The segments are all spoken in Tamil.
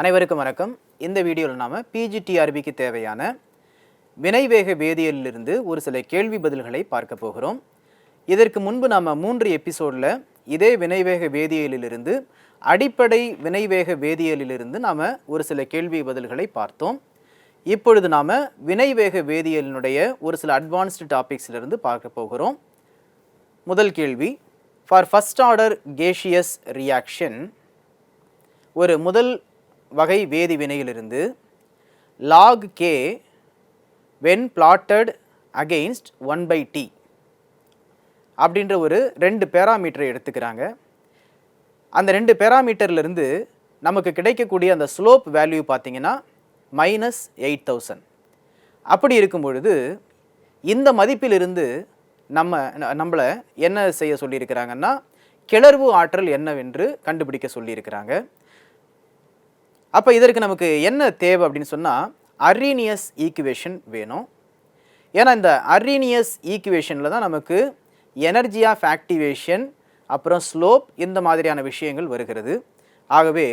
அனைவருக்கும் வணக்கம். இந்த வீடியோவில் நாம் பிஜிடிஆர்பிக்கு தேவையான வினைவேக வேதியியலிலிருந்து ஒரு சில கேள்வி பதில்களை பார்க்க போகிறோம். இதற்கு முன்பு நாம் மூன்று எபிசோடில் இதே வினைவேக வேதியியலிலிருந்து அடிப்படை வினைவேக வேதியியலிலிருந்து நாம் ஒரு சில கேள்வி பதில்களை பார்த்தோம். இப்பொழுது நாம் வினைவேக வேதியியலினுடைய ஒரு சில அட்வான்ஸ்டு டாபிக்ஸிலிருந்து பார்க்க போகிறோம். முதல் கேள்வி for first order gaseous reaction ஒரு முதல் வகை வேதி வினையிலிருந்து log K when plotted against one by T அப்படின்ற ஒரு ரெண்டு பேராமீட்டரை எடுத்துக்கிறாங்க. அந்த ரெண்டு பேராமீட்டர்லேருந்து நமக்கு கிடைக்கக்கூடிய அந்த ஸ்லோப் வேல்யூ பார்த்தீங்கன்னா மைனஸ் எயிட் தௌசண்ட் அப்படி இருக்கும் பொழுது இந்த மதிப்பிலிருந்து நம்ம நம்மளை என்ன செய்ய சொல்லியிருக்கிறாங்கன்னா கிளர்வு ஆற்றல் என்னவென்று கண்டுபிடிக்க சொல்லியிருக்கிறாங்க. அப்போ இதற்கு நமக்கு என்ன தேவை அப்படின்னு சொன்னால் அர்ரீனியஸ் ஈக்குவேஷன் வேணும். ஏன்னா இந்த அர்ரீனியஸ் ஈக்குவேஷனில் தான் நமக்கு எனர்ஜி ஆஃப் ஆக்டிவேஷன் அப்புறம் ஸ்லோப் இந்த மாதிரியான விஷயங்கள் வருகிறது. ஆகவே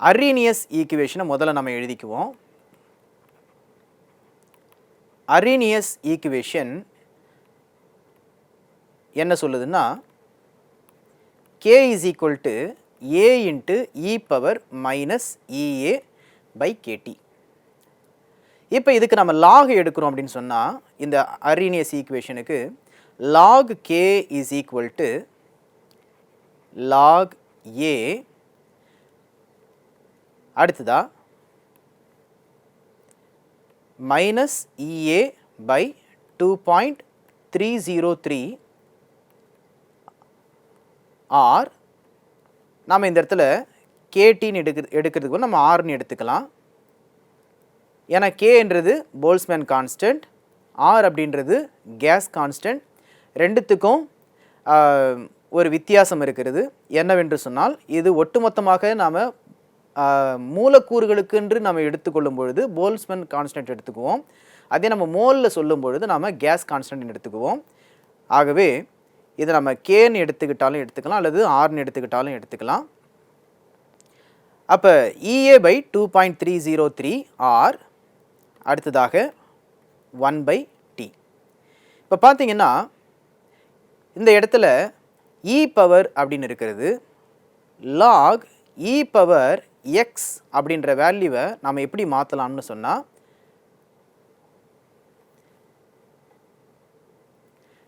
அர்ரீனியஸ் ஈக்குவேஷனை முதல்ல நம்ம எழுதிக்குவோம். அர்ரீனியஸ் ஈக்குவேஷன் என்ன சொல்லுதுன்னா K is equal to A into E power minus EA by KT இப்போ இதுக்கு நம்ம லாக் எடுக்கிறோம் அப்படின்னு சொன்னால் இந்த Arrhenius ஈக்குவேஷனுக்கு log K is equal to log A அடுத்ததா minus EA by two point three zero three R நாம் இந்த இடத்துல கேடின்னு எடுக்க எடுக்கிறதுக்கு நம்ம ஆர்னு எடுத்துக்கலாம். ஏன்னா கேன்றது போல்ஸ்மேன் கான்ஸ்டன்ட் ஆர் அப்படின்றது கேஸ் கான்ஸ்டன்ட். ரெண்டுத்துக்கும் ஒரு வித்தியாசம் இருக்கிறது. என்னவென்று சொன்னால் இது ஒட்டுமொத்தமாக நாம் மூலக்கூறுகளுக்கென்று நம்ம எடுத்துக்கொள்ளும் பொழுது போல்ஸ்மேன் கான்ஸ்டன்ட் எடுத்துக்குவோம். அதே நம்ம மோலில் சொல்லும் பொழுது நாம் கேஸ் கான்ஸ்டன்ட் எடுத்துக்குவோம். ஆகவே இதை நம்ம கேன்னு எடுத்துக்கிட்டாலும் எடுத்துக்கலாம் அல்லது ஆர்னு எடுத்துக்கிட்டாலும் எடுத்துக்கலாம். அப்போ EA by two point three zero three R அடுத்ததாக ஒன் பை டி இப்போ பார்த்தீங்கன்னா இந்த இடத்துல e இ பவர் அப்படின்னு இருக்கிறது. லாக் இ பவர் எக்ஸ் அப்படின்ற வேல்யூவை நம்ம எப்படி மாற்றலாம்னு சொன்னால்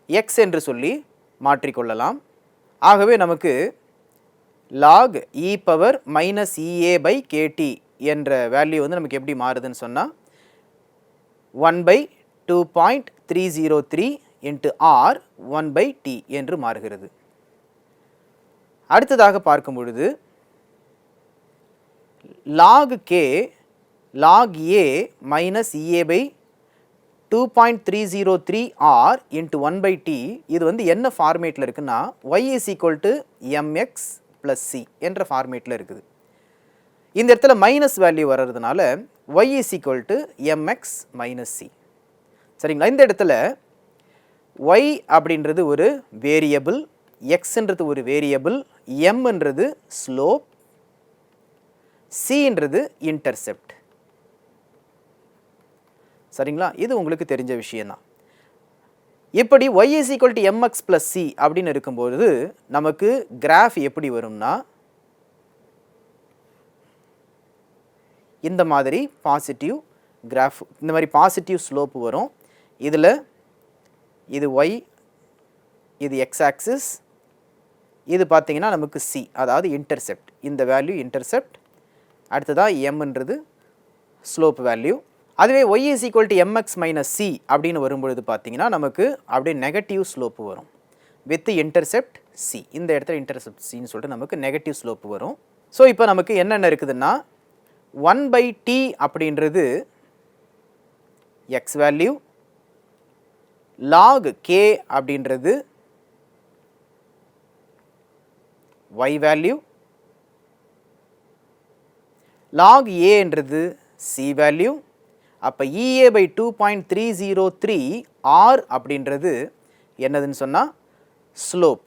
எக்ஸ் என்று சொல்லி மாற்றிக்கொள்ளலாம். ஆகவே நமக்கு log E power minus EA by KT என்ற வேல்யூ வந்து நமக்கு எப்படி மாறுதுன்னு சொன்னால் one by two point three zero three into R one by T என்று மாறுகிறது. அடுத்ததாக பார்க்கும் பொழுது log K log A minus EA by two point three zero three R into one by T இது வந்து என்ன ஃபார்மேட்டில் இருக்குன்னா Y is equal to MX plus C என்ற ஃபார்மேட்டில் இருக்குது. இந்த இடத்துல மைனஸ் வேல்யூ வர்றதுனால Y is equal to MX minus C சரிங்களா? இந்த இடத்துல ஒய் அப்படின்றது ஒரு வேரியபிள் எக்ஸ்ன்றது ஒரு வேரியபிள் எம்ன்றது ஸ்லோப் சின்றது இன்டர்செப்ட் சரிங்களா? இது உங்களுக்கு தெரிஞ்ச விஷயந்தான் இப்படி Y is equal to MX plus C அப்படின்னு இருக்கும்போது நமக்கு கிராஃப் எப்படி வரும்னா இந்த மாதிரி பாசிட்டிவ் கிராஃப் இந்த மாதிரி பாசிட்டிவ் ஸ்லோப் வரும். இதில் இது ஒய் இது எக்ஸ் ஆக்சிஸ் இது பார்த்திங்கன்னா நமக்கு சி அதாவது இன்டர்செப்ட் இந்த வேல்யூ இன்டர்செப்ட் அடுத்ததாக எம்ன்றது ஸ்லோப் வேல்யூ அதுவே Y is equal to MX minus C அப்படின்னு வரும்பொழுது பார்த்தீங்கன்னா நமக்கு அப்படியே நெகட்டிவ் ஸ்லோப்பு வரும். வித் இன்டர்செப்ட் சி இந்த இடத்துல இன்டர்செப்ட் சின்னு சொல்லிட்டு நமக்கு நெகட்டிவ் ஸ்லோப்பு வரும். ஸோ இப்போ நமக்கு என்னென்ன இருக்குதுன்னா ஒன் பை டி அப்படின்றது எக்ஸ் வேல்யூ லாக் கே அப்படின்றது ஒய் வேல்யூ லாக் ஏன்றது சி வேல்யூ அப்போ EA by two point three zero three R அப்படின்றது என்னதுன்னு சொன்னால் ஸ்லோப்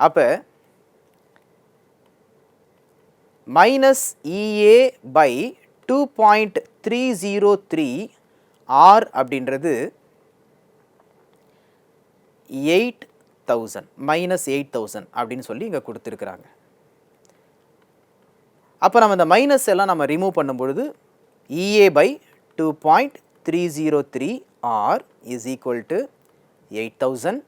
அப்போ minus EA by two point three zero three R அப்படின்றது eight thousand minus eight thousand அப்படின்னு சொல்லி இங்கே கொடுத்துருக்குறாங்க. அப்போ நம்ம இந்த மைனஸ் எல்லாம் நம்ம ரிமூவ் பண்ணும்பொழுது EA by two point three zero three R is equal to eight thousand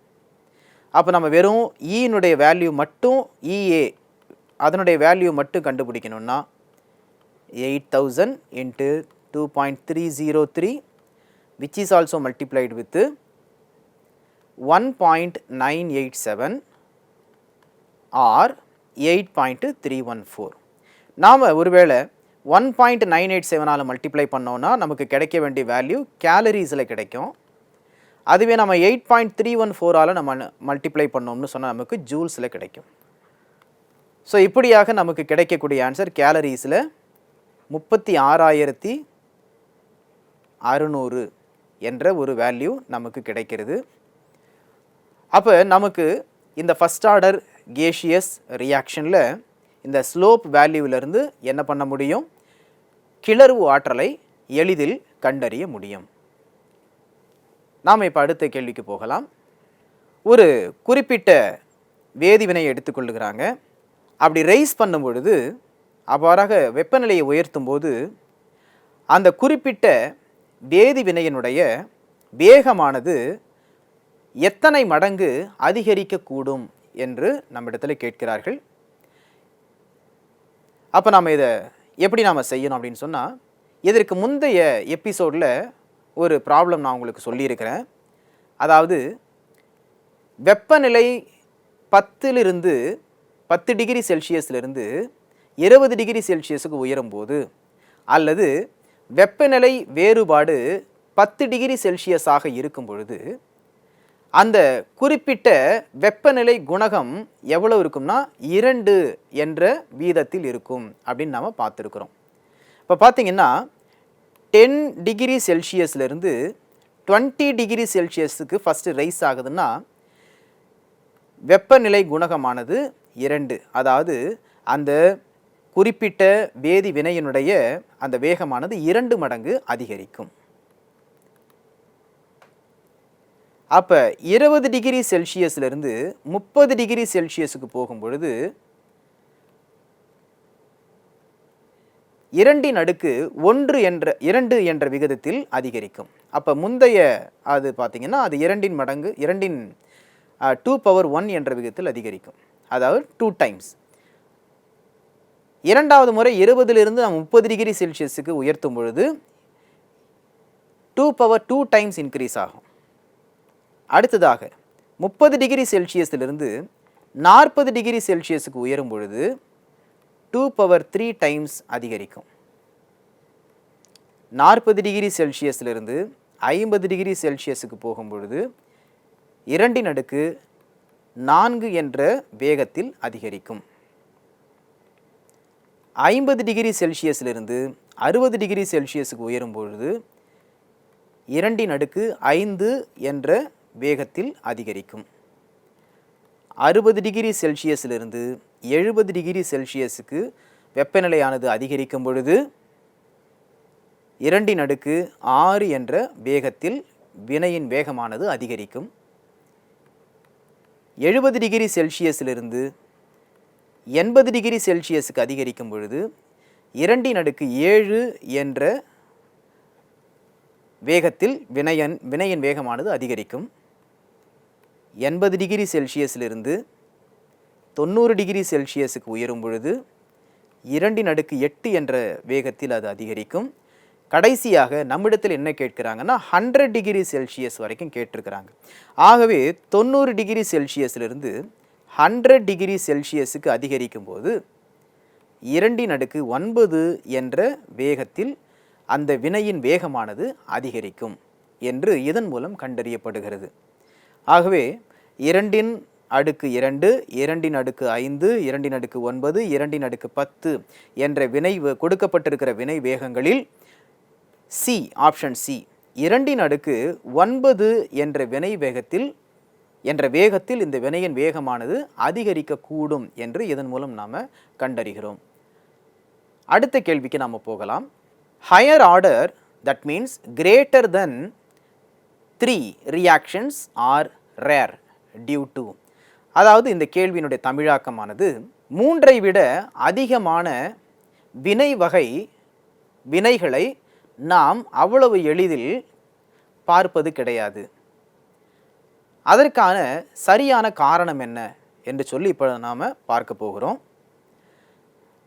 அப்போ நம்ம வெறும் ஈனுடைய வேல்யூ மட்டும் இஏ அதனுடைய வேல்யூ மட்டும் கண்டுபிடிக்கணும்னா eight thousand into two point three zero three which is also multiplied with one point nine eight seven R eight point three one four நாம் ஒருவேளை ஒன் பாயிண்ட் நைன் எயிட் செவனால் மல்டிப்ளை பண்ணோன்னா நமக்கு கிடைக்க வேண்டிய வேல்யூ கேலரிஸில் கிடைக்கும். அதுவே நம்ம எயிட் பாயிண்ட் த்ரீ ஒன் ஃபோரால் நம்ம மல்டிப்ளை பண்ணோம்னு சொன்னால் நமக்கு ஜூல்ஸில் கிடைக்கும். ஸோ இப்படியாக நமக்கு கிடைக்கக்கூடிய ஆன்சர் கேலரிஸில் முப்பத்தி ஆறாயிரத்தி அறுநூறு என்ற ஒரு வேல்யூ நமக்கு கிடைக்கிறது. அப்போ நமக்கு இந்த ஃபஸ்ட் ஆர்டர் கேஷியஸ் ரியாக்ஷனில் இந்த ஸ்லோப் வேல்யூவிலேருந்து என்ன பண்ண முடியும்? கிளர்வு ஆற்றலை எளிதில் கண்டறிய முடியும். நாம் இப்போ அடுத்த கேள்விக்கு போகலாம். ஒரு குறிப்பிட்ட வேதிவினை எடுத்துக்கொள்ளுகிறாங்க அப்படி ரைஸ் பண்ணும் பொழுது அவ்வாறாக வெப்பநிலையை உயர்த்தும் போது அந்த குறிப்பிட்ட வேதிவினையினுடைய வேகமானது எத்தனை மடங்கு அதிகரிக்கக்கூடும் என்று நம்மிடத்தில் கேட்கிறார்கள். அப்போ நாம் இதை எப்படி நாம் செய்யணும் அப்படின்னு சொன்னால் இதற்கு முந்தைய எபிசோடில் ஒரு ப்ராப்ளம் நான் உங்களுக்கு சொல்லியிருக்கிறேன். அதாவது வெப்பநிலை பத்திலிருந்து பத்து டிகிரி செல்சியஸ்லேருந்து இருபது டிகிரி செல்சியஸுக்கு உயரும்போது அல்லது வெப்பநிலை வேறுபாடு பத்து டிகிரி செல்சியஸாக இருக்கும் பொழுது அந்த குறிப்பிட்ட வெப்பநிலை குணகம் எவ்வளோ இருக்கும்னா இரண்டு என்ற வீதத்தில் இருக்கும் அப்படின்னு நாம் பார்த்துருக்குறோம். இப்போ பார்த்தீங்கன்னா டென் டிகிரி செல்சியஸ்லேருந்து டுவெண்ட்டி டிகிரி செல்சியஸுக்கு ஃபஸ்ட்டு ரைஸ் ஆகுதுன்னா வெப்பநிலை குணகமானது இரண்டு. அதாவது அந்த குறிப்பிட்ட வேதி வினையினுடைய அந்த வேகமானது இரண்டு மடங்கு அதிகரிக்கும். அப்போ இருபது டிகிரி செல்சியஸ்லேருந்து முப்பது டிகிரி செல்சியஸுக்கு போகும் பொழுது இரண்டின் அடுக்கு ஒன்று என்ற இரண்டு என்ற விகிதத்தில் அதிகரிக்கும். அப்போ முந்தைய அது பார்த்தீங்கன்னா அது இரண்டின் மடங்கு இரண்டின் டூ பவர் ஒன் என்ற விகிதத்தில் அதிகரிக்கும். அதாவது டூ டைம்ஸ் இரண்டாவது முறை இருபதிலிருந்து நாம் முப்பது டிகிரி செல்சியஸுக்கு உயர்த்தும் பொழுது two power two times increase ஆகும். அடுத்ததாக முப்பது டிகிரி செல்சியஸிலிருந்து நாற்பது டிகிரி செல்சியஸுக்கு உயரும் பொழுது டூ பவர் த்ரீ டைம்ஸ் அதிகரிக்கும். நாற்பது டிகிரி செல்சியஸிலிருந்து ஐம்பது டிகிரி செல்சியஸுக்கு போகும் பொழுது இரண்டின் அடுக்கு நான்கு என்ற வேகத்தில் அதிகரிக்கும். ஐம்பது டிகிரி செல்சியஸிலிருந்து அறுபது டிகிரி செல்சியஸுக்கு உயரும் பொழுது இரண்டின் அடுக்கு ஐந்து என்ற வேகத்தில் அதிகரிக்கும். அறுபது டிகிரி செல்சியஸிலிருந்து எழுபது டிகிரி செல்சியஸுக்கு வெப்பநிலையானது அதிகரிக்கும் பொழுது இரண்டின் அடுக்கு ஆறு என்ற வேகத்தில் வினையின் வேகமானது அதிகரிக்கும். எழுபது டிகிரி செல்சியஸிலிருந்து எண்பது டிகிரி செல்சியஸுக்கு அதிகரிக்கும் பொழுது இரண்டின் அடுக்கு ஏழு என்ற வேகத்தில் வினையன் வினையின் வேகமானது அதிகரிக்கும். எண்பது டிகிரி செல்சியஸிலிருந்து தொண்ணூறு டிகிரி செல்சியஸுக்கு உயரும் பொழுது இரண்டின் அடுக்கு எட்டு என்ற வேகத்தில் அது அதிகரிக்கும். கடைசியாக நம்மிடத்தில் என்ன கேட்குறாங்கன்னா ஹண்ட்ரட் டிகிரி செல்சியஸ் வரைக்கும் கேட்டிருக்கிறாங்க. ஆகவே தொண்ணூறு டிகிரி செல்சியஸிலிருந்து ஹண்ட்ரட் டிகிரி செல்சியஸுக்கு அதிகரிக்கும் போது இரண்டின் அடுக்கு ஒன்பது என்ற வேகத்தில் அந்த வினையின் வேகமானது அதிகரிக்கும் என்று இதன் மூலம் கண்டறியப்படுகிறது. ஆகவே இரண்டின் அடுக்கு இரண்டு இரண்டின் அடுக்கு ஐந்து இரண்டின் அடுக்கு ஒன்பது இரண்டின் அடுக்கு பத்து என்ற வினை கொடுக்கப்பட்டிருக்கிற வினை வேகங்களில் சி ஆப்ஷன் சி இரண்டின் அடுக்கு ஒன்பது என்ற வினை வேகத்தில் என்ற வேகத்தில் இந்த வினையின் வேகமானது அதிகரிக்கக்கூடும் என்று இதன் மூலம் நாம் கண்டறிகிறோம். அடுத்த கேள்விக்கு நாம் போகலாம். Higher order that means greater than three reactions are rare due to அதாவது இந்த கேள்வியினுடைய தமிழாக்கமானது மூன்றை விட அதிகமான வினை வகை வினைகளை நாம் அவ்வளவு எளிதில் பார்ப்பது கிடையாது. அதற்கான சரியான காரணம் என்ன என்று சொல்லி இப்போ நாம் பார்க்க போகிறோம்.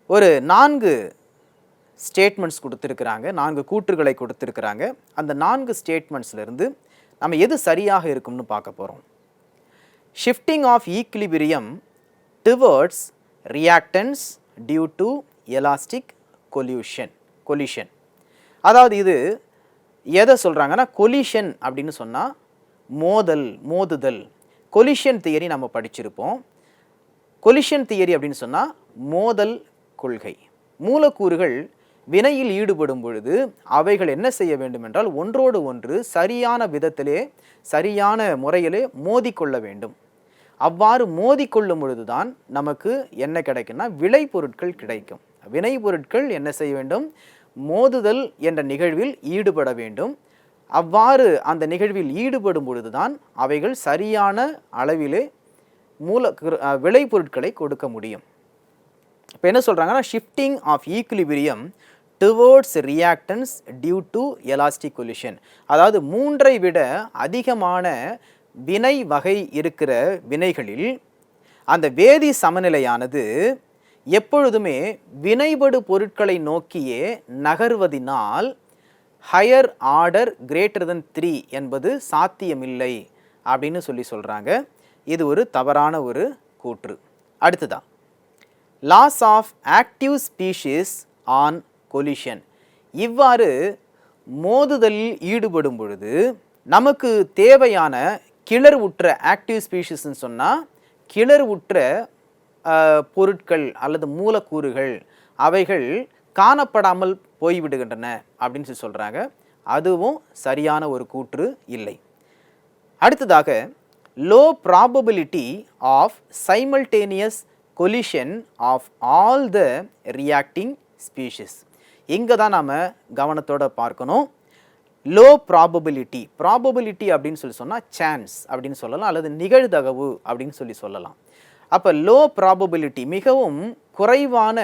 ஒரு நான்கு ஸ்டேட்மெண்ட்ஸ் கொடுத்துருக்குறாங்க நான்கு கூற்றுகளை கொடுத்துருக்குறாங்க. அந்த நான்கு ஸ்டேட்மெண்ட்ஸ்லேருந்து நம்ம எது சரியாக இருக்கும்னு பார்க்க போகிறோம் shifting of equilibrium towards reactants due to elastic collision collision அதாவது இது எதை சொல்கிறாங்கன்னா கொலிஷன் அப்படின்னு சொன்னால் மோதல் மோதுதல். கொலிஷன் தியரி நம்ம படிச்சிருப்போம். கொலிஷன் தியரி அப்படின்னு சொன்னால் மோதல் கொள்கை. மூலக்கூறுகள் வினையில் ஈடுபடும் பொழுது அவைகள் என்ன செய்ய வேண்டும் என்றால் ஒன்றோடு ஒன்று சரியான விதத்திலே சரியான முறையிலே மோதிக்கொள்ள வேண்டும். அவ்வாறு மோதிக்கொள்ளும் பொழுதுதான் நமக்கு என்ன கிடைக்கும்னா விளைபொருட்கள் கிடைக்கும். வினைப்பொருட்கள் என்ன செய்ய வேண்டும்? மோதுதல் என்ற நிகழ்வில் ஈடுபட வேண்டும். அவ்வாறு அந்த நிகழ்வில் ஈடுபடும் பொழுதுதான் அவைகள் சரியான அளவிலே மூல விளைபொருட்களை கொடுக்க முடியும். இப்போ என்ன சொல்கிறாங்கன்னா shifting of equilibrium towards reactants due to elastic collision அதாவது மூன்றை விட அதிகமான வினை வகை இருக்கிற வினைகளில் அந்த வேதி சமநிலையானது எப்பொழுதுமே வினைபடு பொருட்களை நோக்கியே நகர்வதினால் higher order greater than three என்பது சாத்தியமில்லை அப்படின்னு சொல்லி சொல்கிறாங்க இது ஒரு தவறான ஒரு கூற்று. அடுத்ததான் loss of active species on collision இவ்வாறு மோதுதலில் ஈடுபடும் பொழுது நமக்கு தேவையான கிளர் உற்ற ஆக்டிவ் ஸ்பீஷிஸ்ன்னு சொன்னால் கிளர் உற்ற பொருட்கள் அல்லது மூலக்கூறுகள் அவைகள் காணப்படாமல் போய்விடுகின்றன அப்படின்னு சொல்லி சொல்கிறாங்க அதுவும் சரியான ஒரு கூற்று இல்லை. அடுத்ததாக low probability of simultaneous collision of all the reacting species இங்கே தான் நாம் கவனத்தோடு பார்க்கணும். லோ ப்ராபபிலிட்டி ப்ராபபிலிட்டி அப்படின்னு சொல்லி சொன்னால் சான்ஸ் அப்படின்னு சொல்லலாம். அல்லது நிகழ்தகவு அப்படின்னு சொல்லி சொல்லலாம். அப்போ லோ ப்ராபபிலிட்டி மிகவும் குறைவான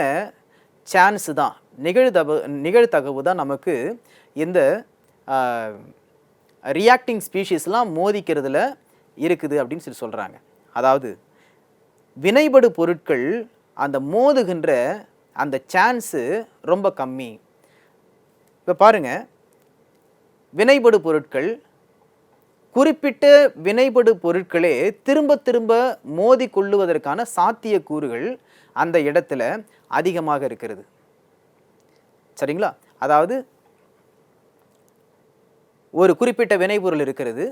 சான்ஸ் தான். நிகழ்தகவு நிகழ்தகவு தான் நமக்கு இந்த ரியாக்டிங் ஸ்பீஷீஸ்லாம் மோதிக்கிறதுல இருக்குது அப்படின்னு சொல்லி சொல்கிறாங்க அதாவது வினைபடு பொருட்கள் அந்த மோதுகின்ற அந்த சான்ஸு ரொம்ப கம்மி. இப்போ பாருங்கள் வினைபடு பொருட்கள் குறிப்பிட்ட வினைபடு பொருட்களே திரும்ப திரும்ப மோதி கொள்ளுவதற்கான சாத்தியக்கூறுகள் அந்த இடத்துல அதிகமாக இருக்கிறது. சரிங்களா? அதாவது ஒரு குறிப்பிட்ட வினைபொருள் இருக்கிறது.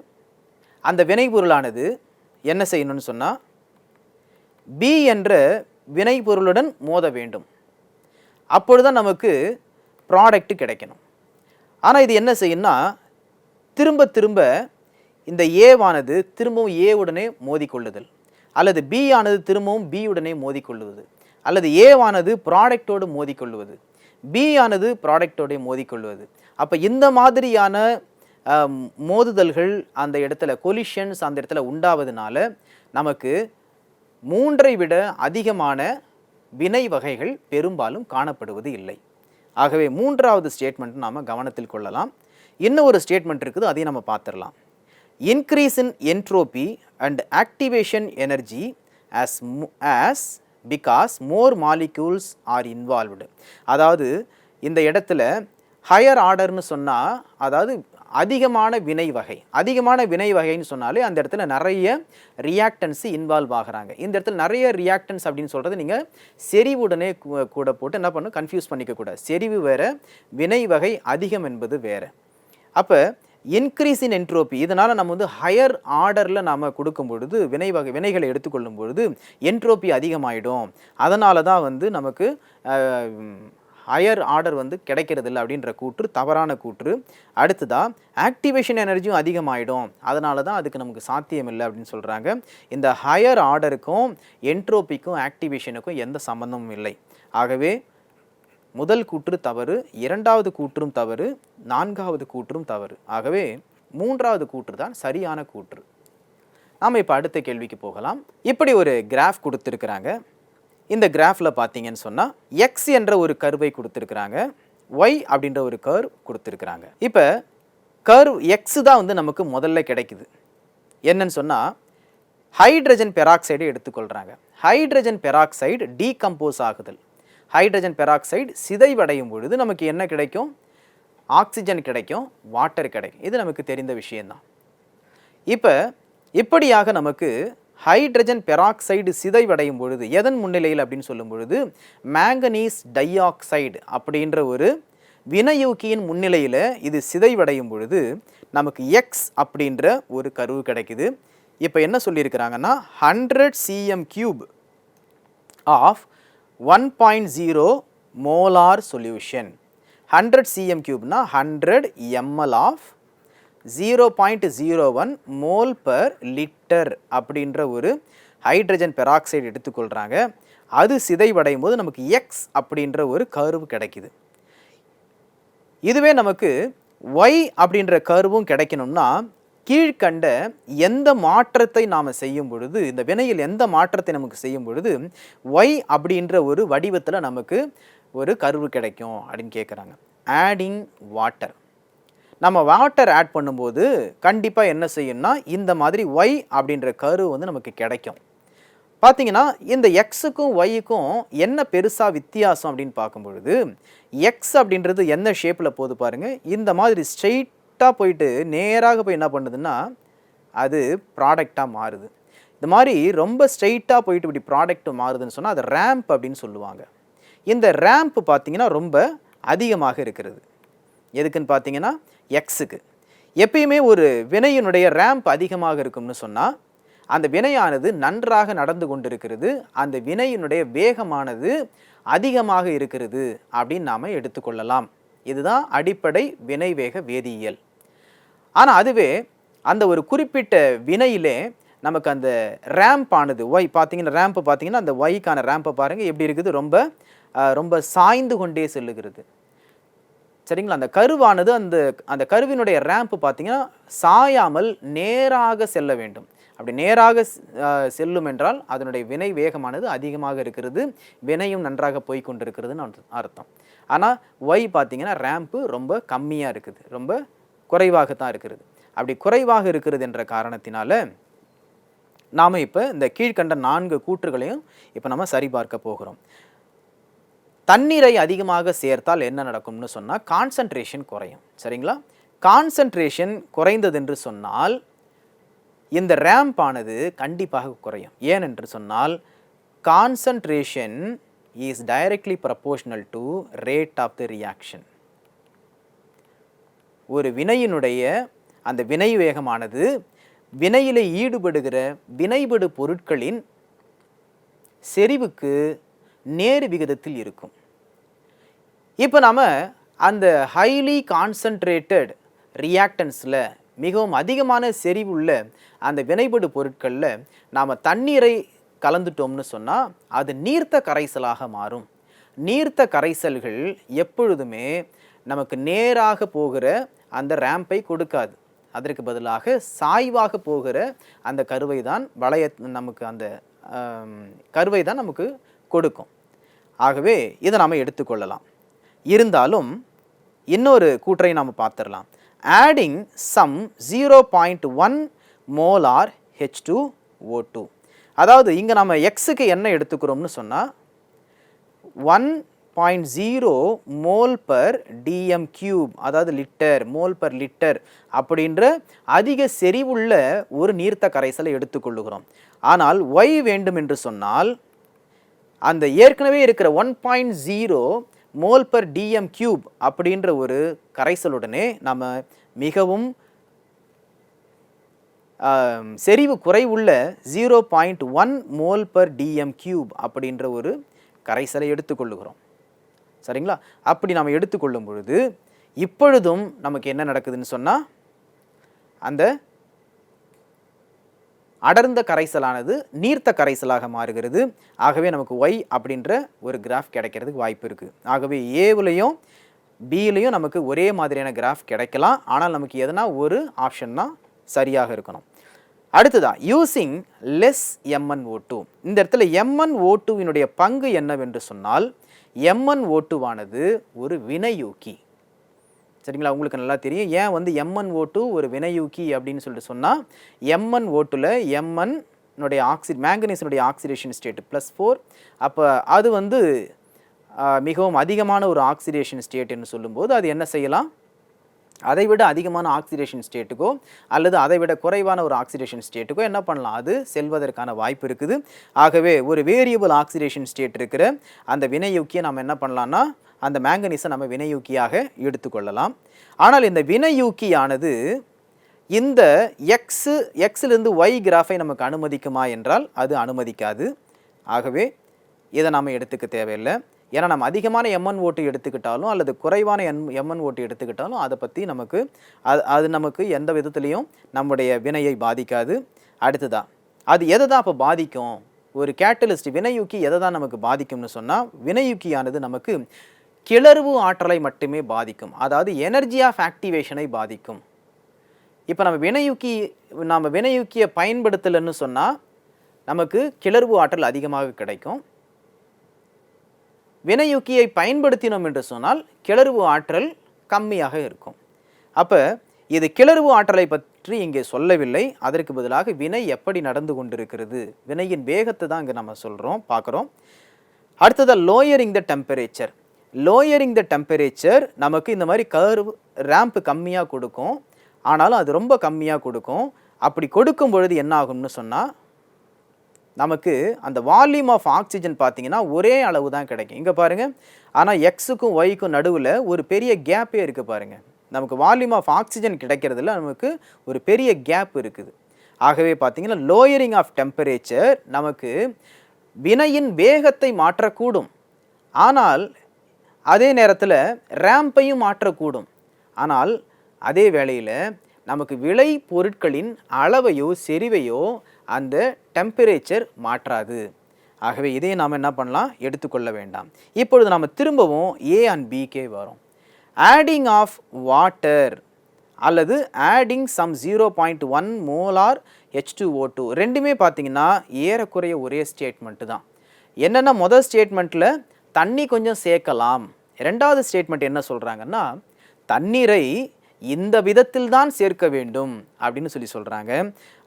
அந்த வினைபொருளானது என்ன செய்யணும்னு சொன்னால் பி என்ற வினைபொருளுடன் மோத வேண்டும். அப்பொழுதுதான் நமக்கு ப்ராடக்ட்டு கிடைக்கணும். ஆனால் இது என்ன செய்யும்னா திரும்ப திரும்ப இந்த ஏவானது திரும்பவும் ஏவுடனே மோதிக்கொள்ளுதல். அல்லது பி ஆனது திரும்பவும் பி உடனே மோதிக்கொள்ளுவது. அல்லது ஏவானது ப்ராடக்டோடு மோதிக்கொள்வது பி ஆனது ப்ராடக்டோடு மோதிக்கொள்வது அப்போ இந்த மாதிரியான மோதுதல்கள் அந்த இடத்துல கொலிஷன்ஸ் அந்த இடத்துல உண்டாவதுனால நமக்கு மூன்றை விட அதிகமான வினை வகைகள் பெரும்பாலும் காணப்படுவது இல்லை. ஆகவே மூன்றாவது ஸ்டேட்மெண்ட் நாம் கவனத்தில் கொள்ளலாம். இன்னும் ஒரு ஸ்டேட்மெண்ட் இருக்குது அதையும் நம்ம பார்த்துடலாம். Increase in entropy and activation energy as as because more molecules are involved அதாவது இந்த இடத்துல ஹையர் ஆர்டர்னு சொன்னால் அதாவது அதிகமான வினை வகை அதிகமான வினை வகைன்னு சொன்னாலே அந்த இடத்துல நிறைய ரியாக்டன்ஸ் இன்வால்வ் ஆகிறாங்க. இந்த இடத்துல நிறைய ரியாக்டன்ஸ் அப்படின்னு சொல்கிறது நீங்கள் செறிவுடனே கூட போட்டு என்ன பண்ணும் கன்ஃபியூஸ் பண்ணிக்கக்கூடாது செறிவு வேறு வினை வகை அதிகம் என்பது வேறு. அப்போ இன்க்ரீஸ் இன் என்ட்ரோபி இதனால் நம்ம வந்து ஹையர் ஆர்டரில் நாம் கொடுக்கும் பொழுது வினை வகை வினைகளை எடுத்துக்கொள்ளும் பொழுது என்ட்ரோபி அதிகமாகிடும் அதனால தான் வந்து நமக்கு ஹையர் ஆர்டர் வந்து கிடைக்கிறது இல்லை அப்படின்ற கூற்று தவறான கூற்று. அடுத்ததாக ஆக்டிவேஷன் எனர்ஜியும் அதிகமாகிடும் அதனால தான் அதுக்கு நமக்கு சாத்தியம் இல்லை அப்படின்னு சொல்கிறாங்க இந்த ஹையர் ஆர்டருக்கும் என்ட்ரோபிக்கும் ஆக்டிவேஷனுக்கும் எந்த சம்மந்தமும் இல்லை. ஆகவே முதல் கூற்று தவறு இரண்டாவது கூற்றும் தவறு நான்காவது கூற்றும் தவறு. ஆகவே மூன்றாவது கூற்று தான் சரியான கூற்று. நாம் இப்போ அடுத்த கேள்விக்கு போகலாம். இப்படி ஒரு கிராஃப் கொடுத்துருக்குறாங்க. இந்த கிராஃபில் பார்த்தீங்கன்னு சொன்னால் எக்ஸ் என்ற ஒரு கர்வை கொடுத்துருக்குறாங்க ஒய் அப்படின்ற ஒரு கர்வ் கொடுத்துருக்குறாங்க. இப்போ கர்வ் எக்ஸ் தான் வந்து நமக்கு முதல்ல கிடைக்குது. என்னன்னு சொன்னால் ஹைட்ரஜன் பெராக்சைடு எடுத்துக்கொள்கிறாங்க ஹைட்ரஜன் பெராக்சைடு டீகம்போஸ் ஆகுதல். ஹைட்ரஜன் பெராக்சைடு சிதைவடையும் பொழுது நமக்கு என்ன கிடைக்கும்? ஆக்சிஜன் கிடைக்கும் வாட்டர் கிடைக்கும். இது நமக்கு தெரிந்த விஷயந்தான் இப்போ இப்படியாக நமக்கு ஹைட்ரஜன் பெராக்சைடு சிதைவடையும் பொழுது எதன் முன்னிலையில் அப்படின்னு சொல்லும் பொழுது மேங்கனீஸ் டையாக்சைடு அப்படின்ற ஒரு வினையூக்கியின் முன்னிலையில் இது சிதைவடையும் பொழுது நமக்கு எக்ஸ் அப்படின்ற ஒரு கருவு கிடைக்குது. இப்போ என்ன சொல்லியிருக்கிறாங்கன்னா hundred cm cube of one point zero molar solution hundred cm கியூப்னா hundred ml of zero point zero one mole per litre அப்படின்ற ஒரு ஹைட்ரஜன் பெராக்சைடு எடுத்துக்கொள்கிறாங்க அது சிதைவடையும் போது நமக்கு எக்ஸ் அப்படின்ற ஒரு கர்வு கிடைக்குது. இதுவே நமக்கு ஒய் அப்படின்ற கர்வும் கிடைக்கணும்னா கீழ்கண்ட எந்த மாற்றத்தை நாம் செய்யும் பொழுது இந்த வினையில் எந்த மாற்றத்தை நமக்கு செய்யும் பொழுது ஒய் அப்படின்ற ஒரு வடிவத்தில் நமக்கு ஒரு கருவு கிடைக்கும் அப்படின்னு கேட்குறாங்க ஆடிங் வாட்டர் நம்ம வாட்டர் ஆட் பண்ணும்போது கண்டிப்பாக என்ன செய்யணும்னா இந்த மாதிரி ஒய் அப்படின்ற கரு வந்து நமக்கு கிடைக்கும். பார்த்தீங்கன்னா இந்த எக்ஸுக்கும் ஒய்க்கும் என்ன பெருசாக வித்தியாசம் அப்படின்னு பார்க்கும்பொழுது எக்ஸ் அப்படின்றது என்ன ஷேப்பில் போகுது பாருங்கள் இந்த மாதிரி ஸ்ட்ரெயிட்டாக போயிட்டு நேராக போய் என்ன பண்ணுதுன்னா அது ப்ராடக்டாக மாறுது. இந்த மாதிரி ரொம்ப ஸ்ட்ரெயிட்டாக போயிட்டு இப்படி ப்ராடக்ட் மாறுதுன்னு சொன்னால் அது ரேம்ப் அப்படின்னு சொல்லுவாங்க. இந்த ரேம்ப் பார்த்திங்கன்னா ரொம்ப அதிகமாக இருக்கிறது. எதுக்குன்னு பார்த்தீங்கன்னா எக்ஸுக்கு எப்பயுமே ஒரு வினையினுடைய ரேம்ப் அதிகமாக இருக்கும்னு சொன்னால் அந்த வினையானது நன்றாக நடந்து கொண்டிருக்கிறது அந்த வினையினுடைய வேகமானது அதிகமாக இருக்கிறது அப்படின்னு நாம் எடுத்துக்கொள்ளலாம் இதுதான் அடிப்படை வினைவேக வேதியியல். ஆனால் அதுவே அந்த ஒரு குறிப்பிட்ட வினையிலே நமக்கு அந்த ரேம்ப் ஆனது ஒய் பார்த்தீங்கன்னா ரேம்ப் பார்த்தீங்கன்னா அந்த ஒய்க்கான ரேம்பை பாருங்கள் எப்படி இருக்குது? ரொம்ப ரொம்ப சாய்ந்து கொண்டே செல்லுகிறது. சரிங்களா? அந்த கருவானது அந்த அந்த கருவினுடைய ரேம்ப் பார்த்தீங்கன்னா சாயாமல் நேராக செல்ல வேண்டும். அப்படி நேராக செல்லும் என்றால் அதனுடைய வினை வேகமானது அதிகமாக இருக்கிறது. வினையும் நன்றாக போய் கொண்டிருக்கிறதுன்னு அர்த்தம். ஆனால் ஒய் பார்த்தீங்கன்னா ரேம்ப்பு ரொம்ப கம்மியாக இருக்குது. ரொம்ப குறைவாகத்தான் இருக்கிறது. அப்படி குறைவாக இருக்கிறது என்ற காரணத்தினால நாம் இப்போ இந்த கீழ்க்கண்ட நான்கு கூற்றுகளையும் இப்போ நம்ம சரிபார்க்க போகிறோம். தண்ணீரை அதிகமாக சேர்த்தால் என்ன நடக்கும்னு சொன்னால் கான்சன்ட்ரேஷன் குறையும். சரிங்களா? கான்சன்ட்ரேஷன் குறைந்தது என்று சொன்னால் இந்த ரேம்ப் ஆனது கண்டிப்பாக குறையும். ஏனென்று சொன்னால் concentration is directly proportional to rate of the reaction ஒரு வினையினுடைய அந்த வினை வேகமானது வினையிலே ஈடுபடுகிற வினைபடு பொருட்களின் செறிவுக்கு நேர் விகிதத்தில் இருக்கும். இப்போ நாம் அந்த ஹைலி கான்சன்ட்ரேட்டட் ரியாக்டன்ஸில் மிகவும் அதிகமான செறிவுள்ள அந்த வினைபடு பொருட்களில் நாம் தண்ணீரை கலந்துட்டோம்னு சொன்னால் அது நீர்த்த கரைசலாக மாறும். நீர்த்த கரைசல்கள் எப்பொழுதுமே நமக்கு நேராக போகிற அந்த ரேம்பை கொடுக்காது. அதற்கு பதிலாக சாய்வாக போகிற அந்த கருவை தான் வளைய நமக்கு அந்த கருவை தான் நமக்கு கொடுக்கும். ஆகவே இதை நாம் எடுத்துக்கொள்ளலாம். இருந்தாலும் இன்னொரு கூற்றை நாம் பார்த்துடலாம். Adding some zero point one molar H two O two அதாவது இங்கே நம்ம எக்ஸுக்கு என்ன எடுத்துக்கிறோம்னு சொன்னால் one point zero mole per dm cube அதாவது லிட்டர் மோல் பர் லிட்டர் அப்படின்ற அதிக செறிவுள்ள ஒரு நீர்த்த கரைசலை எடுத்துக்கொள்ளுகிறோம். ஆனால் ஒய் வேண்டும் என்று சொன்னால் அந்த ஏற்கனவே இருக்கிற one point zero mole per dm cube அப்படின்ற ஒரு கரைசலுடனே நம்ம மிகவும் செறிவு குறைவுள்ள zero point one mole per dm cube அப்படின்ற ஒரு கரைசலை எடுத்துக்கொள்ளுகிறோம். சரிங்களா? அப்படி நாம் எடுத்துக்கொள்ளும் பொழுது இப்பொழுதும் நமக்கு என்ன நடக்குதுன்னு சொன்னால் அந்த அடர்ந்த கரைசலானது நீர்த்த கரைசலாக மாறுகிறது. ஆகவே நமக்கு ஒய் அப்படின்ற ஒரு கிராஃப் கிடைக்கிறதுக்கு வாய்ப்பு இருக்குது ஆகவே ஏவுலையும் பியிலையும் நமக்கு ஒரே மாதிரியான கிராஃப் கிடைக்கலாம். ஆனால் நமக்கு எதனா ஒரு ஆப்ஷன் தான் சரியாக இருக்கணும். அடுத்ததா using less MN O two இந்த இடத்துல எம்என் ஓ டூவினுடைய பங்கு என்னவென்று சொன்னால் எம்என் ஓ டூவானது ஒரு வினையூக்கி. சரிங்களா? உங்களுக்கு நல்லா தெரியும். ஏன் வந்து எம்என் ஓட்டு ஒரு வினையூக்கி அப்படின்னு சொல்லிட்டு சொன்னால் எம்என் ஓட்டில் டூவில் எம்என் னுடைய ஆக்சி மேங்கனீஸினுடைய ஆக்சிடேஷன் ஸ்டேட் ப்ளஸ் ஃபோர் அப்போ அது வந்து மிகவும் அதிகமான ஒரு ஆக்சிடேஷன் ஸ்டேட்னு சொல்லும்போது அது என்ன செய்யலாம்? அதை விட அதிகமான ஆக்சிடேஷன் ஸ்டேட்டுக்கோ அல்லது அதை விட குறைவான ஒரு ஆக்சிடேஷன் ஸ்டேட்டுக்கோ என்ன பண்ணலாம்? அது செல்வதற்கான வாய்ப்பு இருக்குது. ஆகவே ஒரு வேரியபிள் ஆக்சிடேஷன் ஸ்டேட் இருக்கிற அந்த வினையூக்கியை நம்ம என்ன பண்ணலான்னா அந்த மேங்கனீஸை நம்ம வினையூக்கியாக எடுத்துக்கொள்ளலாம். ஆனால் இந்த வினையூக்கியானது இந்த எக்ஸு எக்ஸிலிருந்து ஒய் கிராஃபை நமக்கு அனுமதிக்குமா என்றால் அது அனுமதிக்காது. ஆகவே இதை நாம் எடுத்துக்க தேவையில்லை. ஏன்னா நம்ம அதிகமான எம்என் ஓட்டு எடுத்துக்கிட்டாலும் அல்லது குறைவான எம் எம்என் ஓட்டு எடுத்துக்கிட்டாலும் அதை பற்றி நமக்கு அது அது நமக்கு எந்த விதத்துலேயும் நம்முடைய வினையை பாதிக்காது. அடுத்ததா அது எதை தான் அப்போ பாதிக்கும்? ஒரு கேட்டலிஸ்ட் வினையூக்கி எதை தான் நமக்கு பாதிக்கும்னு சொன்னால் வினையூக்கியானது நமக்கு கிளர்வு ஆற்றலை மட்டுமே பாதிக்கும். அதாவது எனர்ஜி ஆஃப் ஆக்டிவேஷனை பாதிக்கும். இப்போ நம்ம வினையூக்கி நம்ம வினையூக்கியை பயன்படுத்தலைன்னு சொன்னால் நமக்கு கிளர்வு ஆற்றல் அதிகமாக கிடைக்கும். வினையூக்கியை பயன்படுத்தினோம் என்று சொன்னால் கிளர்வு ஆற்றல் கம்மியாக இருக்கும். அப்போ இது கிளர்வு ஆற்றலை பற்றி இங்கே சொல்லவில்லை. அதற்கு பதிலாக வினை எப்படி நடந்து கொண்டிருக்கிறது? வினையின் வேகத்தை தான் இங்கே நம்ம சொல்கிறோம் பார்க்குறோம். அடுத்ததாக lowering the temperature lowering the temperature நமக்கு இந்த மாதிரி கர்வ் ரேம்ப் கம்மியாக கொடுக்கும். ஆனாலும் அது ரொம்ப கம்மியாக கொடுக்கும். அப்படி கொடுக்கும் பொழுது என்ன ஆகும்னு சொன்னால் நமக்கு அந்த வால்யூம் ஆஃப் ஆக்சிஜன் பார்த்தீங்கன்னா ஒரே அளவு தான் கிடைக்கும். இங்கே பாருங்கள் ஆனால் எக்ஸுக்கும் ஒய்க்கும் நடுவில் ஒரு பெரிய கேப்பே இருக்குது பாருங்கள் நமக்கு வால்யூம் ஆஃப் ஆக்சிஜன் கிடைக்கிறதுல நமக்கு ஒரு பெரிய கேப் இருக்குது. ஆகவே பார்த்திங்கன்னா லோயரிங் ஆஃப் டெம்பரேச்சர் நமக்கு வினையின் வேகத்தை மாற்றக்கூடும். ஆனால் அதே நேரத்தில் ரேம்பையும் மாற்றக்கூடும். ஆனால் அதே வேளையில் நமக்கு விளை பொருட்களின் அளவையோ செறிவையோ அந்த டெம்பரேச்சர் மாற்றாது. ஆகவே இதை நாம் என்ன பண்ணலாம்? எடுத்துக்கொள்ள வேண்டாம். இப்பொழுது நாம் திரும்பவும் ஏ அண்ட் பிகே வரும். ஆடிங் ஆஃப் வாட்டர் அல்லது adding some zero point one molar H two O two ரெண்டுமே பார்த்தீங்கன்னா ஏறக்குறைய ஒரே ஸ்டேட்மெண்ட்டு தான். என்னென்னா முதல் ஸ்டேட்மெண்ட்டில் தண்ணி கொஞ்சம் சேர்க்கலாம். ரெண்டாவது ஸ்டேட்மெண்ட் என்ன சொல்கிறாங்கன்னா தண்ணீரை இந்த விதத்தில் தான் சேர்க்க வேண்டும் அப்படின்னு சொல்லி சொல்கிறாங்க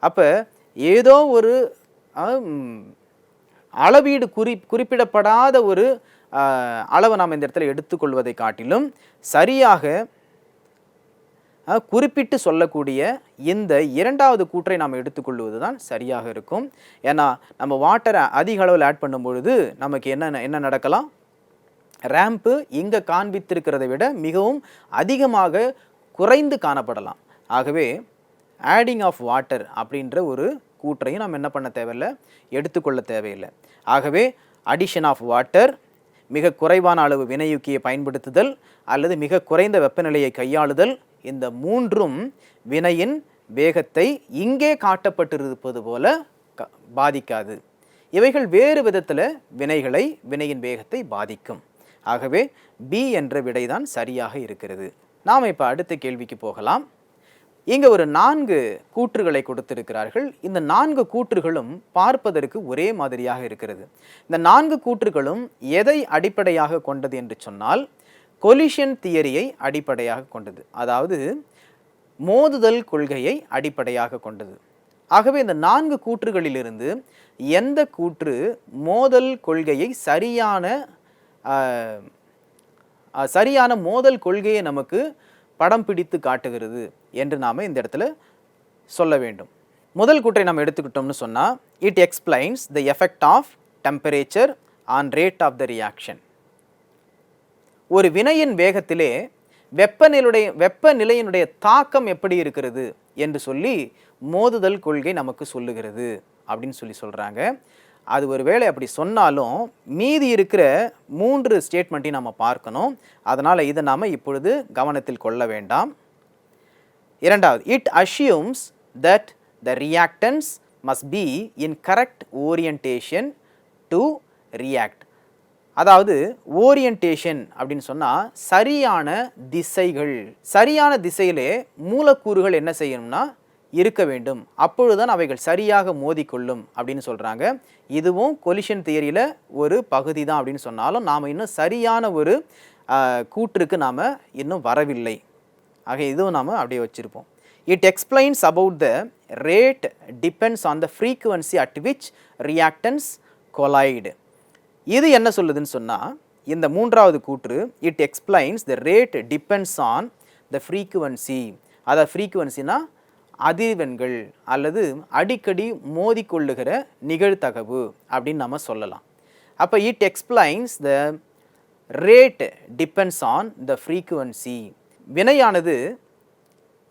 அப்போ ஏதோ ஒரு அளவீடு குறி குறிப்பிடப்படாத ஒரு அளவை நாம் இந்த இடத்துல எடுத்துக்கொள்வதை காட்டிலும் சரியாக குறிப்பிட்டு சொல்லக்கூடிய இந்த இரண்டாவது கூற்றை நாம் எடுத்துக்கொள்வது தான் சரியாக இருக்கும். ஏன்னா நம்ம வாட்டரை அதிக அளவில் ஆட் பண்ணும் பொழுது நமக்கு என்ன என்ன நடக்கலாம்? ரேம்ப்பு இங்கே காண்பித்திருக்கிறதை விட மிகவும் அதிகமாக குறைந்து காணப்படலாம். ஆகவே ஆடிங் ஆஃப் வாட்டர் அப்படின்ற ஒரு கூற்றையும் நம்ம என்ன பண்ண தேவையில்லை? எடுத்துக்கொள்ள தேவையில்லை. ஆகவே அடிஷன் ஆஃப் வாட்டர் மிக குறைவான அளவு வினையூக்கியை பயன்படுத்துதல் அல்லது மிக குறைந்த வெப்பநிலையை கையாளுதல் இந்த மூன்றும் வினையின் வேகத்தை இங்கே காட்டப்பட்டிருப்பது போல க- பாதிக்காது. இவைகள் வேறு விதத்தில் வினைகளை வினையின் வேகத்தை பாதிக்கும். ஆகவே பி என்ற விடைதான் சரியாக இருக்கிறது. நாம் இப்போ அடுத்த கேள்விக்கு போகலாம். இங்கே ஒரு நான்கு கூற்றுகளை கொடுத்திருக்கிறார்கள். இந்த நான்கு கூற்றுகளும் பார்ப்பதற்கு ஒரே மாதிரியாக இருக்கிறது. இந்த நான்கு கூற்றுகளும் எதை அடிப்படையாக கொண்டது என்று சொன்னால் கொலிஷன் தியரியை அடிப்படையாக கொண்டது. அதாவது மோதுதல் கொள்கையை அடிப்படையாக கொண்டது. ஆகவே இந்த நான்கு கூற்றுகளிலிருந்து எந்த கூற்று மோதல் கொள்கையை சரியான சரியான மோதல் கொள்கையை நமக்கு படம் பிடித்து காட்டுகிறது என்று நாம் இந்த இடத்துல சொல்ல வேண்டும். முதல் கூற்றை நம்ம எடுத்துக்கிட்டோம்னு சொன்னால் it explains the effect of temperature on rate of the reaction ஒரு வினையின் வேகத்திலே வெப்பநிலையுடைய வெப்பநிலையினுடைய தாக்கம் எப்படி இருக்கிறது என்று சொல்லி மோதுதல் கொள்கை நமக்கு சொல்லுகிறது அப்படின்னு சொல்லி சொல்கிறாங்க அது ஒரு வேளை அப்படி சொன்னாலும் மீதி இருக்கிற மூன்று ஸ்டேட்மெண்ட்டையும் நம்ம பார்க்கணும். அதனால் இதை நாம் இப்பொழுது கவனத்தில் கொள்ள வேண்டாம். இரண்டாவது it assumes that the reactants must be in correct orientation to react அதாவது ஓரியன்டேஷன் அப்படின்னு சொன்னால் சரியான திசைகள். சரியான திசையிலே மூலக்கூறுகள் என்ன செய்யணும்னா இருக்க வேண்டும். அப்பொழுதுதான் அவைகள் சரியாக மோதிக்கொள்ளும் அப்படின்னு சொல்கிறாங்க இதுவும் கொலிஷன் தியரியில் ஒரு பகுதி தான் அப்படின்னு சொன்னாலும் நாம் இன்னும் சரியான ஒரு கூற்றுக்கு நாம் இன்னும் வரவில்லை. ஆக இதுவும் நாம் அப்படியே வச்சுருப்போம். It explains about the rate depends on the frequency at which reactants collide இது என்ன சொல்லுதுன்னு சொன்னால் இந்த மூன்றாவது கூற்று it explains the rate depends on the frequency அதாவது ஃப்ரீக்குவன்சினா அதிர்வெண்கள் அல்லது அடிக்கடி மோதிக்கொள்ளுகிற நிகழ்தகவு அப்படின்னு நம்ம சொல்லலாம். அப்போ it explains the rate depends on the frequency வினையானது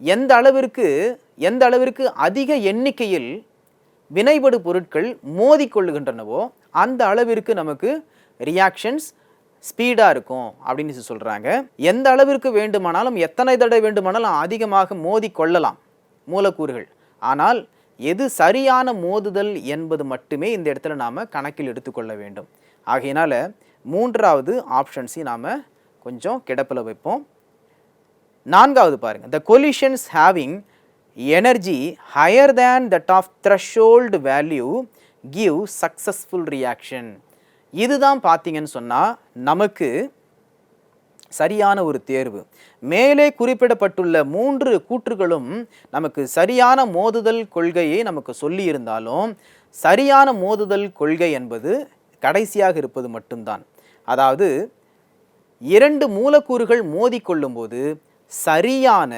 எந்த அளவிற்கு எந்த அளவிற்கு அதிக எண்ணிக்கையில் வினைபடு பொருட்கள் மோதிக்கொள்ளுகின்றனவோ அந்த அளவிற்கு நமக்கு ரியாக்ஷன்ஸ் ஸ்பீடாக இருக்கும் அப்படின்னு சொல்கிறாங்க எந்த அளவிற்கு வேண்டுமானாலும் எத்தனை தடவை வேண்டுமானாலும் அதிகமாக மோதிக்கொள்ளலாம். மூலக்கூறுகள். ஆனால் எது சரியான மோதுதல் என்பது மட்டுமே இந்த இடத்துல நாம் கணக்கில் எடுத்துக்கொள்ள வேண்டும். ஆகையினால் மூன்றாவது ஆப்ஷன்ஸையும் நாம் கொஞ்சம் கிடப்பில் வைப்போம். நான்காவது பாருங்கள் the collisions having energy higher than that of threshold value give successful reaction இதுதான் பார்த்தீங்கன்னு சொன்னால் நமக்கு சரியான ஒரு தேர்வு. மேலே குறிப்பிடப்பட்டுள்ள மூன்று கூற்றுகளும் நமக்கு சரியான மோதுதல் கொள்கையை நமக்கு சொல்லியிருந்தாலும் சரியான மோதுதல் கொள்கை என்பது கடைசியாக இருப்பது மட்டும்தான். அதாவது இரண்டு மூலக்கூறுகள் மோதிக்கொள்ளும்போது சரியான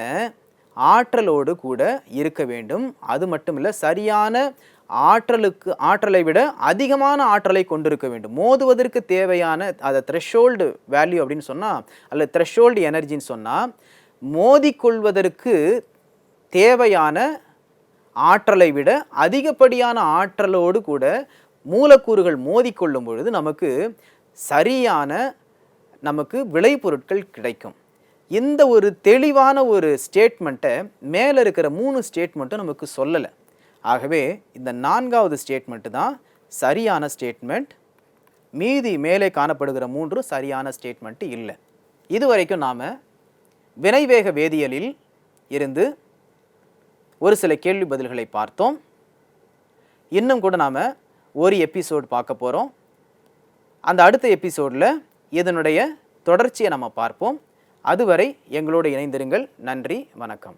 ஆற்றலோடு கூட இருக்க வேண்டும். அது மட்டும் இல்லை சரியான ஆற்றலுக்கு ஆற்றலை விட அதிகமான ஆற்றலை கொண்டிருக்க வேண்டும். மோதுவதற்கு தேவையான அதை த்ரெஷோல்டு வேல்யூ அப்படின்னு சொன்னால் அல்லது த்ரெஷோல்டு எனர்ஜின்னு சொன்னால் மோதிக்கொள்வதற்கு தேவையான ஆற்றலை விட அதிகப்படியான ஆற்றலோடு கூட மூலக்கூறுகள் மோதிக்கொள்ளும் பொழுது நமக்கு சரியான நமக்கு விளைபொருட்கள் கிடைக்கும். இந்த ஒரு தெளிவான ஒரு ஸ்டேட்மெண்ட்டை மேலே இருக்கிற மூணு ஸ்டேட்மெண்ட்டும் நமக்கு சொல்லலை. ஆகவே இந்த நான்காவது ஸ்டேட்மெண்ட்டு தான் சரியான ஸ்டேட்மெண்ட் மீதி மேலே காணப்படுகிற மூன்று சரியான ஸ்டேட்மெண்ட்டு இல்லை. இதுவரைக்கும் நாம் வினைவேக வேதியியலில் இருந்து ஒரு சில கேள்வி பதில்களை பார்த்தோம். இன்னும் கூட நாம் ஒரு எபிசோட் பார்க்க போகிறோம் அந்த அடுத்த எபிசோடில் இதனுடைய தொடர்ச்சியை நம்ம பார்ப்போம். அதுவரை எங்களோடு இணைந்திருங்கள். நன்றி வணக்கம்.